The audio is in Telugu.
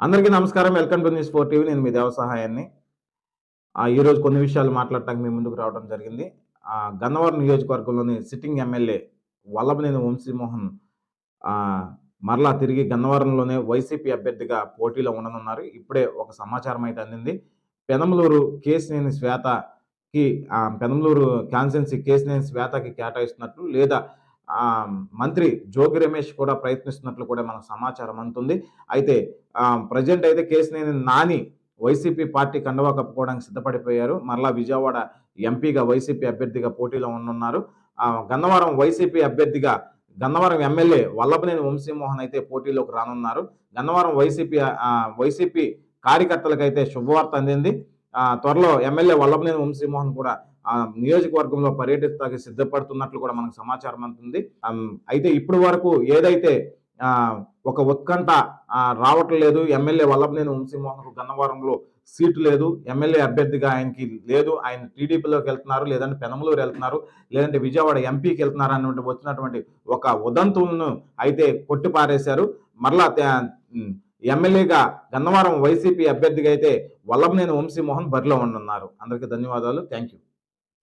అందరికీ నమస్కారం. Welcome to news four TV. నేను మీ దేవసహాయాన్ని ఈరోజు కొన్ని విషయాలు మాట్లాడటానికి మీ ముందుకు రావడం జరిగింది. ఆ, గన్నవరం నియోజకవర్గంలోని సిట్టింగ్ ఎమ్మెల్యే వల్లభనేని వంశీమోహన్ మరలా తిరిగి గన్నవరంలోనే వైసీపీ అభ్యర్థిగా పోటీలో ఉండనున్నారు. ఇప్పుడే ఒక సమాచారం అయితే అందింది. పెనమలూరు కేసినేని శ్వేతకి పెనమలూరు కాన్సెన్సీ కేసినేని శ్వేతకి కేటాయిస్తున్నట్లు లేదా మంత్రి జోగి రమేష్ కూడా ప్రయత్నిస్తున్నట్లు కూడా మనకు సమాచారం అందుతుంది. అయితే ప్రజెంట్ అయితే కేసినేని నాని వైసీపీ పార్టీ కండవా కప్పుకోవడానికి సిద్ధపడిపోయారు. మరలా విజయవాడ ఎంపీగా వైసీపీ అభ్యర్థిగా పోటీలో ఉండనున్నారు గన్నవరం వైసీపీ అభ్యర్థిగా గన్నవరం ఎమ్మెల్యే వల్లభనేని వంశీమోహన్ అయితే పోటీలోకి రానున్నారు. గన్నవరం వైసీపీ వైసీపీ కార్యకర్తలకైతే శుభవార్త అందింది. త్వరలో ఎమ్మెల్యే వల్లభనేని వంశీమోహన్ కూడా ఆ, నియోజకవర్గంలో పర్యటిస్తానికి సిద్ధపడుతున్నట్లు కూడా మనకు సమాచారం అందుతుంది. అయితే ఇప్పటి వరకు ఏదైతే ఒక ఉత్కంఠ రావట్లేదు ఎమ్మెల్యే వల్లభనేని వంశీమోహన్ గన్నవరంలో సీటు లేదు ఎమ్మెల్యే అభ్యర్థిగా ఆయనకి లేదు ఆయన టీడీపీలోకి వెళ్తున్నారు లేదంటే పెనమలూరు వెళ్తున్నారు లేదంటే విజయవాడ ఎంపీకి వెళ్తున్నారు అన్నటువంటి వచ్చినటువంటి ఒక ఉదంతులను అయితే కొట్టిపారేశారు. మరలా ఎమ్మెల్యేగా గన్నవరం వైసీపీ అభ్యర్థిగా అయితే వల్లభనేని వంశీమోహన్ బరిలో ఉండనున్నారు. అందరికీ ధన్యవాదాలు. Thank you